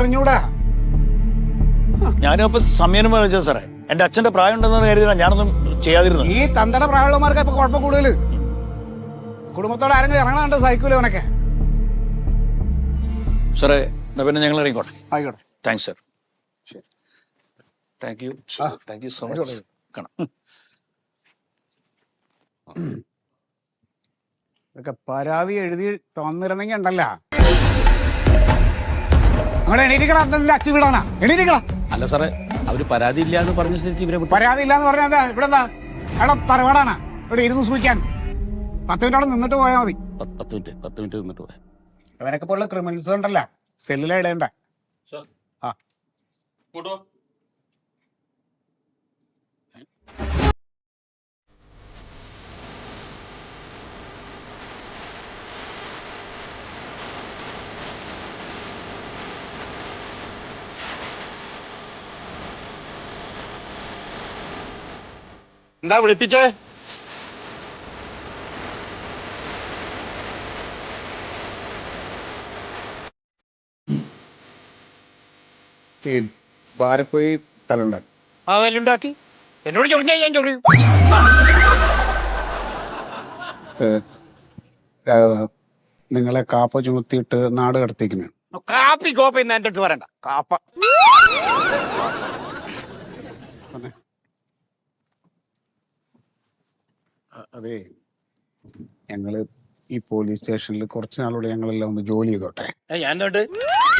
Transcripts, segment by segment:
അറിഞ്ഞൂടാ ഞാനും അപ്പൊ സംയമനം വെച്ചത് സാറേ. എന്റെ അച്ഛന്റെ പ്രായം ഉണ്ടെന്ന് കരുതില്ല ഞാനൊന്നും ചെയ്യാതിരുന്നത്. ഈ തന്തട പ്രായമുള്ളമാർക്ക് ഇപ്പൊ കുഴപ്പം കൂടുതൽ കുടുംബത്തോടെ ആരെങ്കിലും ഇറങ്ങണുണ്ട് സൈക്കിൾ ഇവനൊക്കെ? സാറേ പിന്നെ ഞങ്ങൾ ഇറങ്ങിക്കോട്ടെ. ആയിക്കോട്ടെ. Thanks sir thank you thank you so much കാണാം. ഇതൊക്കെ പരാതി എഴുതി തന്നിരുന്നെങ്കിൽ ഉണ്ടല്ല. അങ്ങനെ എണീറ്റിക്കണം എന്തെങ്കിലും അച്ചു വിടാനാ? എണീറ്റിക്കണം അല്ല സാറേ അവർ പരാതി ഇല്ല എന്ന് പറഞ്ഞ സ്ഥിതിക്ക് ഇവരെ വിട്ടു. പരാതി ഇല്ലാന്ന് പറഞ്ഞാൽ എന്താ? ഇവിടെ എന്താ എടാ തറവാടാണ്. ഇവിടെ ഇരുന്ന് സൂചിക്കാൻ പത്ത് മിനിറ്റ് അവിടെ നിന്നിട്ട് പോയാൽ മതി. പത്ത് പത്ത് മിനിറ്റ് പത്ത് മിനിറ്റ് നിന്നിട്ട് പോയാ. ഇവനൊക്കെ പോലുള്ള ക്രിമിനൽസ് ഉണ്ടല്ല. സെല്ലിലാ ഇടേണ്ട. ആ. എന്താ വിളിപ്പിച്ചേ? പോയി തലുണ്ടാക്കി ആ എന്നോട് ചൊറിഞ്ഞാ ഞാൻ ചൊറിയും നിങ്ങളെ കാപ്പ ചുമത്തിയിട്ട് നാട് കടത്തിക്കുന്നു കാപ്പി കോപ്പ ഇന്ന് എന്റെ അടുത്ത് വരണ്ട. കാപ്പ. അതെ. ഞങ്ങൾ ഈ പോലീസ് സ്റ്റേഷനിൽ കുറച്ച് നാളോടെ ഞങ്ങളെല്ലാം ഒന്ന് ജോലി ചെയ്തോട്ടെ. ഞാൻ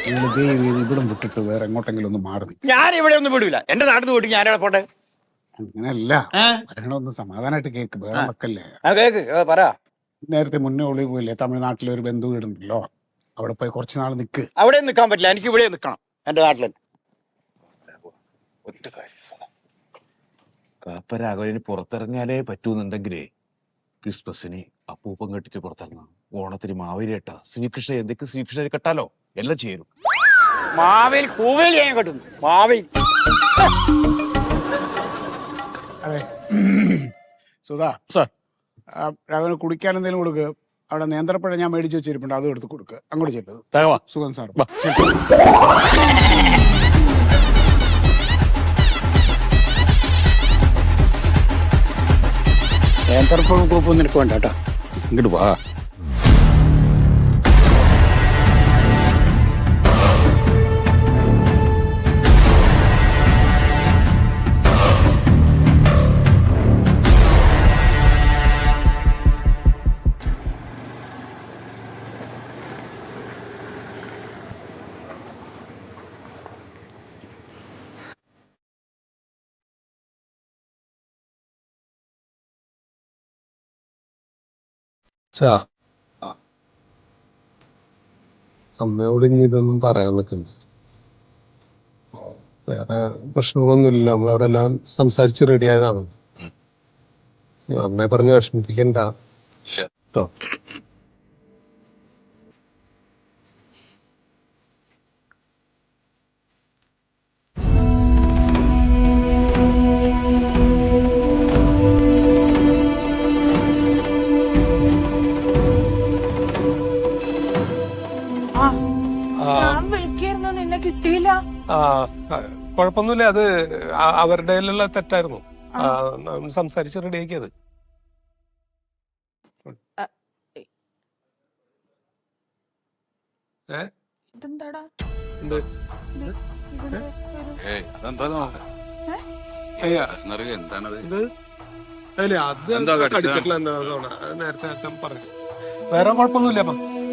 നിങ്ങൾ ഇവിടം വിട്ടിട്ട് വേറെ എങ്ങോട്ടെങ്കിലും ഒന്ന് മാറി. ഞാൻ ഇവിടെ ഒന്നും വിടില്ല എന്റെ നാട്ടിൽ പോയിട്ട് ഞാൻ എവിടെ പോട്ടെ? അങ്ങനെയല്ല. പറയണൊന്ന് പറയണ സമാധാനമായിട്ട് കേക്ക് വേറെ മക്കല്ലേ? ആ കേക്ക്. പറ. നേരത്തെ മുന്നേ ഒളി പോയില്ലേ? തമിഴ്നാട്ടിലെ ഒരു ബന്ധു വീടുണ്ടല്ലോ അവിടെ പോയി കുറച്ച് നാൾ നിൽക്ക് അവിടെ നിൽക്കാൻ പറ്റില്ല. എനിക്ക് ഇവിടെ നിൽക്കണം എന്റെ നാട്ടിൽ ഒറ്റ കാര്യം. കാപ്പ രാഘവന് പുറത്തിറങ്ങിയാലേ പറ്റൂന്നുണ്ടെങ്കിലേ ക്രിസ്മസിന് അപ്പൂപ്പം കെട്ടിട്ട് പുറത്തിറങ്ങാം ഓണത്തിന് മാവേലിയേട്ട ശ്രീകൃഷ്ണ എന്തൊക്കെ ശ്രീകൃഷ്ണനെ കെട്ടാലോ? എല്ലാം ചേരും മാവേൽ കൂവേലി ഞാൻ കെട്ടുന്നു. മാവേൽ അതെ. സുധാ സാർ. രാഘവന് കുടിക്കാൻ എന്തെങ്കിലും കൊടുക്കുക അവിടെ നേന്ത്രപ്പഴം ഞാൻ മേടിച്ച് വെച്ചിരിപ്പുണ്ട്. അതും എടുത്ത് കൊടുക്കുക അങ്ങോട്ട് ചെല്ലത് രാഘവ. സുഖം സാർ. വാ. നേന്ത്രപ്പഴം കൂപ്പും നിനക്ക് വേണ്ട കേട്ടോ ഇങ്ങോട്ട് വാ ചാ അമ്മയോട് ഇനി ഇതൊന്നും പറയാൻ നിൽക്കുന്നു വേറെ പ്രശ്നങ്ങളൊന്നുമില്ല. നമ്മളവിടെ എല്ലാം സംസാരിച്ച് റെഡി ആയതാണ്. അമ്മയെ പറഞ്ഞ് വിഷമിപ്പിക്കണ്ട. കേട്ടോ എന്താ അത് അവരുടെ തെറ്റായിരുന്നു. സംസാരിച്ച് അത്. നേരത്തെ അച്ഛൻ പറഞ്ഞു. വേറെ കുഴപ്പമൊന്നുമില്ല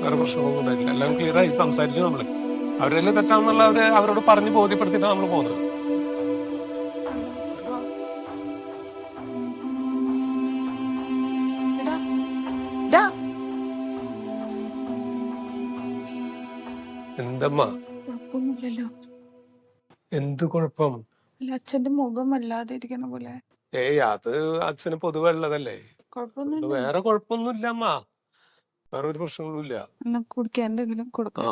വേറെ പ്രശ്നമൊന്നും ഉണ്ടായിട്ടില്ല. എല്ലാം ക്ലിയർ ആയി. സംസാരിച്ചു നമ്മൾ. അവരെല്ലാം തെറ്റാന്നുള്ള അവർ അവരോട് പറഞ്ഞ് ബോധ്യപ്പെടുത്തിയിട്ടാണ് നമ്മൾ പോകുന്നത്. എന്തമ്മ? കുഴപ്പമൊന്നുമില്ലല്ലോ. എന്ത് കുഴപ്പം? അല്ല അച്ഛന്റെ മുഖം വല്ലാതെ ഇരിക്കണ പോലെ. ഏയ് അത് അച്ഛന് പൊതുവെ ഉള്ളതല്ലേ. വേറെ കുഴപ്പമൊന്നുമില്ല അമ്മ വേറെ ഒരു പ്രശ്നമൊന്നുമില്ല കുടിക്കാൻ എന്തെങ്കിലും ആ.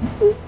Sí.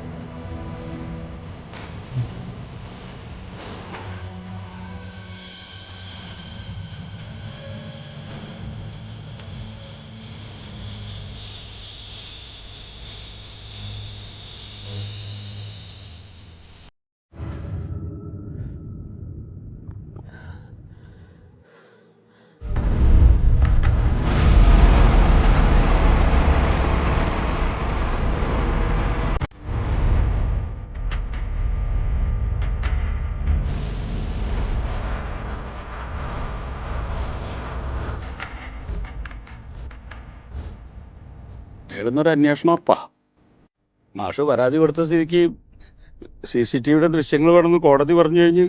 നേടുന്നൊരു അന്വേഷണം ഉറപ്പാ. മാഷ് പരാതി കൊടുത്ത സ്ഥിതിക്ക് സി സി ടി വിയുടെ ദൃശ്യങ്ങൾ വേണമെന്ന് കോടതി പറഞ്ഞു കഴിഞ്ഞ്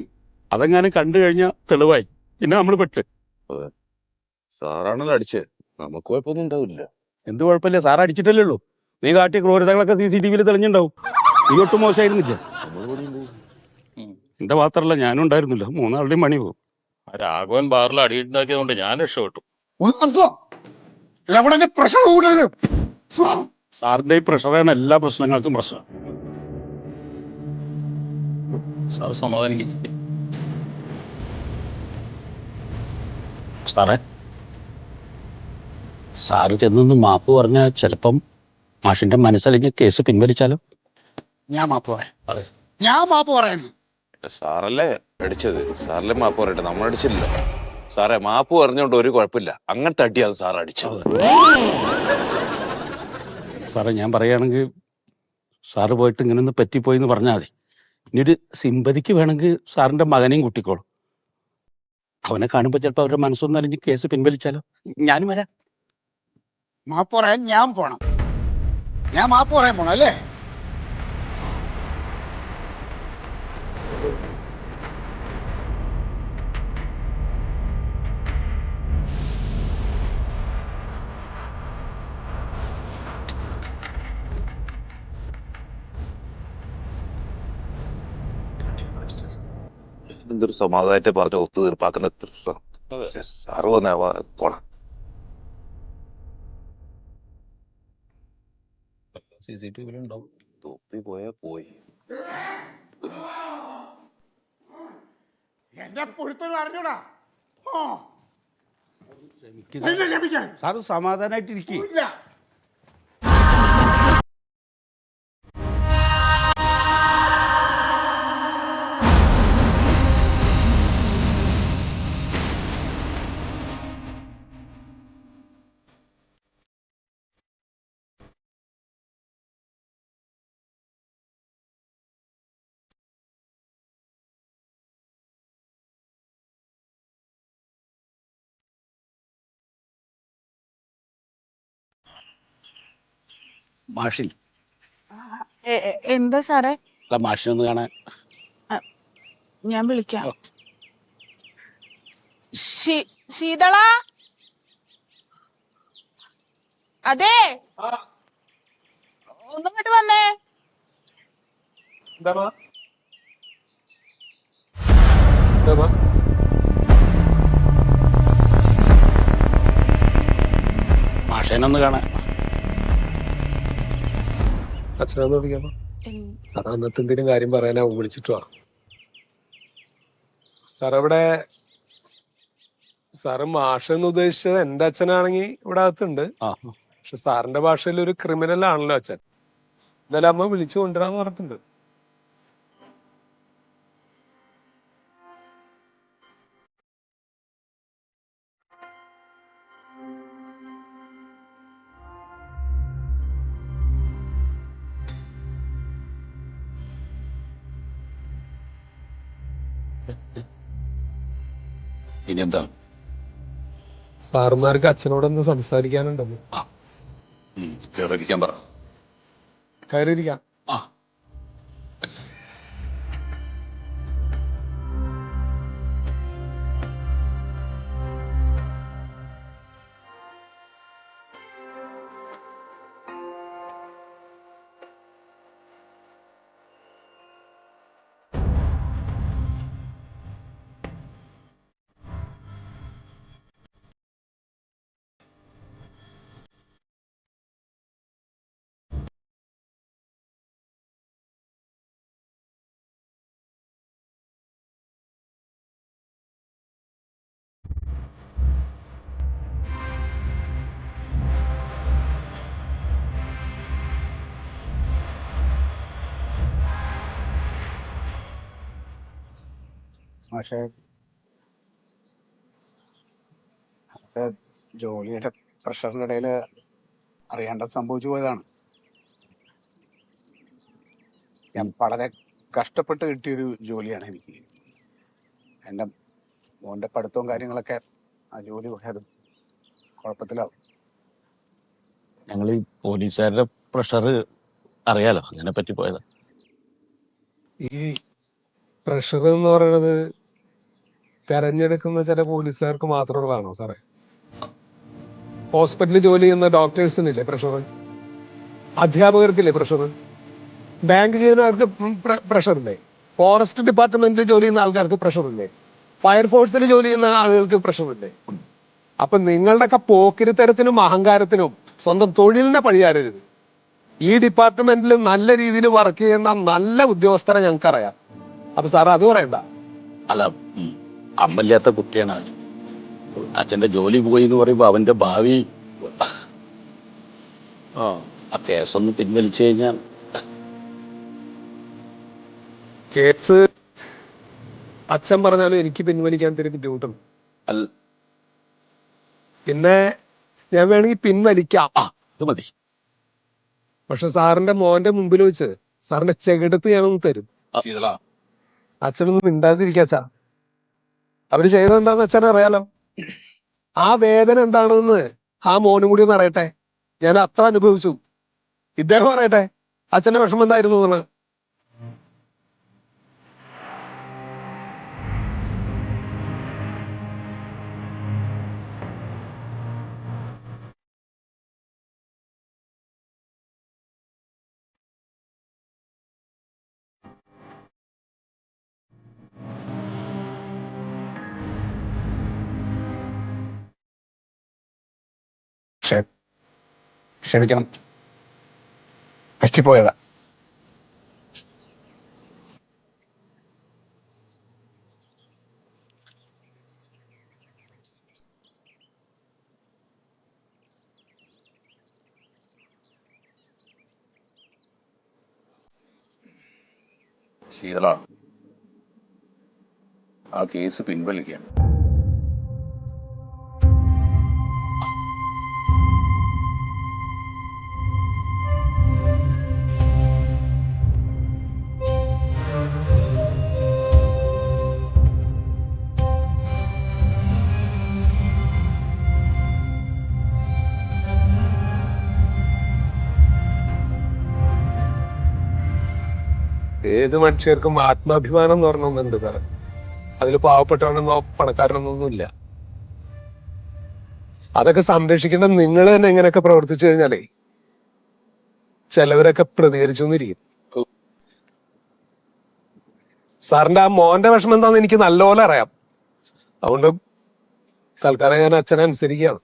അതെങ്ങാനും കണ്ടു കഴിഞ്ഞാൽ തെളിവായി. പിന്നെ നമ്മൾ പെട്ട്. സാറാണല്ലോ അടിച്ചത് നമുക്ക് കുഴപ്പമൊന്നും ഉണ്ടാവില്ല. എന്ത് കുഴപ്പമില്ല? സാർ അടിച്ചിട്ടല്ലേ ഉള്ളൂ. നീ കാട്ടിയ ക്രൂരതകളൊക്കെ സി സി ടി വിയിൽ തെളിഞ്ഞിണ്ടാവും. നീ ഒട്ടും മോശമായിരുന്നില്ല? എന്റെ മാത്രല്ല ഞാനും ഉണ്ടായിരുന്നില്ല. മൂന്നാളുടെയും പണി പോകും രാഘവൻ ബാറിൽ അടിയിട്ടുണ്ടാക്കിയതുകൊണ്ട് ഞാൻ രക്ഷപ്പെട്ടു. പ്രഷർ കൂടരുത്. സാറിന്റെ ഈ പ്രഷറാണ് എല്ലാ പ്രശ്നങ്ങൾക്കും പ്രശ്നം. സാർ സമാധാനിക്കും. സാറേ സാറ് ചെന്നൊന്ന് മാപ്പ് പറഞ്ഞ ചിലപ്പം മാഷിന്റെ മനസ്സലിഞ്ഞ് കേസ് പിൻവലിച്ചാലോ? ഞാൻ മാപ്പ് പറയാം. ഞാൻ മാപ്പ് പറയുന്നു സാറല്ലേ? അടിച്ചത്. സാറല്ലേ മാപ്പ് പറയട്ടെ. നമ്മൾ അടിച്ചില്ല സാറേ മാപ്പ് പറഞ്ഞോണ്ട് ഒരു കുഴപ്പമില്ല. അങ്ങനത്തെ അടിയാണ് സാർ അടിച്ചത്. സാറേ ഞാൻ പറയുകയാണെങ്കിൽ സാറ് പോയിട്ട് ഇങ്ങനെ ഒന്ന് പറ്റിപ്പോയി എന്ന് പറഞ്ഞാൽ മതി. ഇനി ഒരു സിമ്പതിക്ക് വേണമെങ്കിൽ സാറിന്റെ മകനെയും കൂട്ടിക്കോളും. അവനെ കാണുമ്പോൾ ചിലപ്പോൾ അവരുടെ മനസ്സൊന്നും അറിഞ്ഞ് കേസ് പിൻവലിച്ചാലോ? ഞാനും വരാം. മാപ്പ് ഞാൻ പോണം. ഞാൻ മാപ്പ് പോണം അല്ലേ? എന്തൊരു സമാധാനത്തെ പറഞ്ഞ ഒത്തു തീർപ്പാക്കുന്ന സാറ് വന്ന പോണം സി സി ടി വിയിലുണ്ടാവും തൊപ്പി പോയാ പോയി. എന്റെ പൊരുത്തം അറിഞ്ഞൂടാ. ഓ സാറ്. സമാധാനമായിട്ടിരിക്കും മാഷിൽ എന്താ സാറേ? മാഷിനൊന്ന് കാണാൻ. ഞാൻ വിളിക്കാം. ശീതള? അതെ? ഒന്നും കേട്ട് വന്നേ. എന്താ എന്താ മാഷേനൊന്ന് കാണാൻ. അച്ഛനൊന്ന് വിളിക്കാമോ അത് അന്നത്തെ എന്തെങ്കിലും കാര്യം പറയാനാ വിളിച്ചിട്ട് വാ. സാർ ഇവിടെ സാറ് മാഷ് എന്ന് ഉദ്ദേശിച്ചത് എന്റെ അച്ഛനാണെങ്കിൽ ഇവിടെ അകത്തുണ്ട്. പക്ഷെ സാറിന്റെ ഭാഷയിൽ ഒരു ക്രിമിനൽ ആണല്ലോ അച്ഛൻ. എന്നാലും അമ്മ വിളിച്ചു കൊണ്ടുവരാന്ന് പറഞ്ഞിട്ടുണ്ട്. ഇനി എന്താ സാറുമാർക്ക് അച്ഛനോടൊന്ന് സംസാരിക്കാനുണ്ടോ കയറിയിരിക്കാൻ പറ. കയറിയിരിക്കാം. പക്ഷേ ജോലിയുടെ പ്രഷറിന്റെ ഇടയിൽ അറിയാണ്ട് സംഭവിച്ചു പോയതാണ്. ഞാൻ വളരെ കഷ്ടപ്പെട്ട് കിട്ടിയൊരു ജോലിയാണ് എനിക്ക്. എന്റെ മോന്റെ പഠിത്തവും കാര്യങ്ങളൊക്കെ ആ ജോലി പോയത് കുഴപ്പത്തിലാവും. ഞങ്ങൾ ഈ പോലീസുകാരുടെ പ്രഷർ അറിയാലോ അങ്ങനെ പറ്റിപ്പോയത്. ഈ പ്രഷർ എന്ന് പറയുന്നത് തെരഞ്ഞെടുക്കുന്ന ചില പോലീസുകാർക്ക് മാത്രമുള്ളതാണോ സാറേ? ഹോസ്പിറ്റലിൽ ജോലി ചെയ്യുന്ന ഡോക്ടേഴ്സിനില്ലേ പ്രഷർ? അധ്യാപകർക്കില്ലേ പ്രഷർ? ബാങ്ക് ജീവനക്കാർക്ക് പ്രഷർ ഇല്ലേ ഫോറസ്റ്റ് ഡിപ്പാർട്ട്മെന്റിൽ ജോലി ചെയ്യുന്ന ആൾക്കാർക്ക് പ്രഷർ ഇല്ലേ ഫയർഫോഴ്സിൽ ജോലി ചെയ്യുന്ന ആളുകൾക്ക് പ്രഷർ ഇല്ലേ അപ്പൊ നിങ്ങളുടെയൊക്കെ പോക്കിരിത്തരത്തിനും അഹങ്കാരത്തിനും സ്വന്തം തൊഴിലിനെ പഴിയാരരുത്. ഈ ഡിപ്പാർട്ട്മെന്റിൽ നല്ല രീതിയിൽ വർക്ക് ചെയ്യുന്ന നല്ല ഉദ്യോഗസ്ഥരെ ഞങ്ങൾക്ക് അറിയാം അപ്പൊ സാർ അത് പറയണ്ട. അല്ല ഉം, അമ്മയില്ലാത്ത കുട്ടിയാണ്. അച്ഛന്റെ ജോലി പോയി എന്ന് പറയുമ്പോ അവന്റെ ഭാവി. ആ. കേസൊന്ന് പിൻവലിച്ചു കഴിഞ്ഞാൽ കേസ് അച്ഛൻ പറഞ്ഞാലും എനിക്ക് പിൻവലിക്കാൻ തരും ബുദ്ധിമുട്ടുണ്ട്. പിന്നെ ഞാൻ വേണമെങ്കിൽ പിൻവലിക്കാം. അത് മതി. പക്ഷെ സാറിന്റെ മോന്റെ മുമ്പിൽ വെച്ച് സാറിന്റെ ചെകിടത്ത് ഞാനൊന്ന് തരും. അച്ഛനൊന്നും മിണ്ടാതിരിക്കാച്ചാ അവർ ചെയ്തത് എന്താന്ന് വെച്ചാൽ അറിയാലോ. ആ വേദന എന്താണെന്ന് ആ മോനും കൂടി ഒന്ന് അറിയട്ടെ. ഞാൻ അത്ര അനുഭവിച്ചു. ഇദ്ദേഹം അറിയട്ടെ അച്ഛന്റെ വിഷമം എന്തായിരുന്നു എന്നുള്ളത് ക്ഷമിക്കണം. പറ്റിപ്പോയതാ. ശീതള ആ കേസ് പിൻവലിക്കാൻ ഏത് മനുഷ്യർക്കും ആത്മാഭിമാനം എന്ന് പറഞ്ഞ ഒന്നുണ്ട് സാറേ അതിൽ പാവപ്പെട്ടവനെന്നോ പണക്കാരനൊന്നൊന്നുമില്ല അതൊക്കെ സംരക്ഷിക്കേണ്ട നിങ്ങൾ തന്നെ എങ്ങനെയൊക്കെ പ്രവർത്തിച്ചു കഴിഞ്ഞാലേ ചിലവരൊക്കെ പ്രതികരിച്ചു എന്നിരിക്കും. സാറിന്റെ ആ മോന്റെ വിഷമം എന്താന്ന് എനിക്ക് നല്ലപോലെ അറിയാം. അതുകൊണ്ട് തൽക്കാലം ഞാൻ അച്ഛനെ അനുസരിക്കുകയാണ്.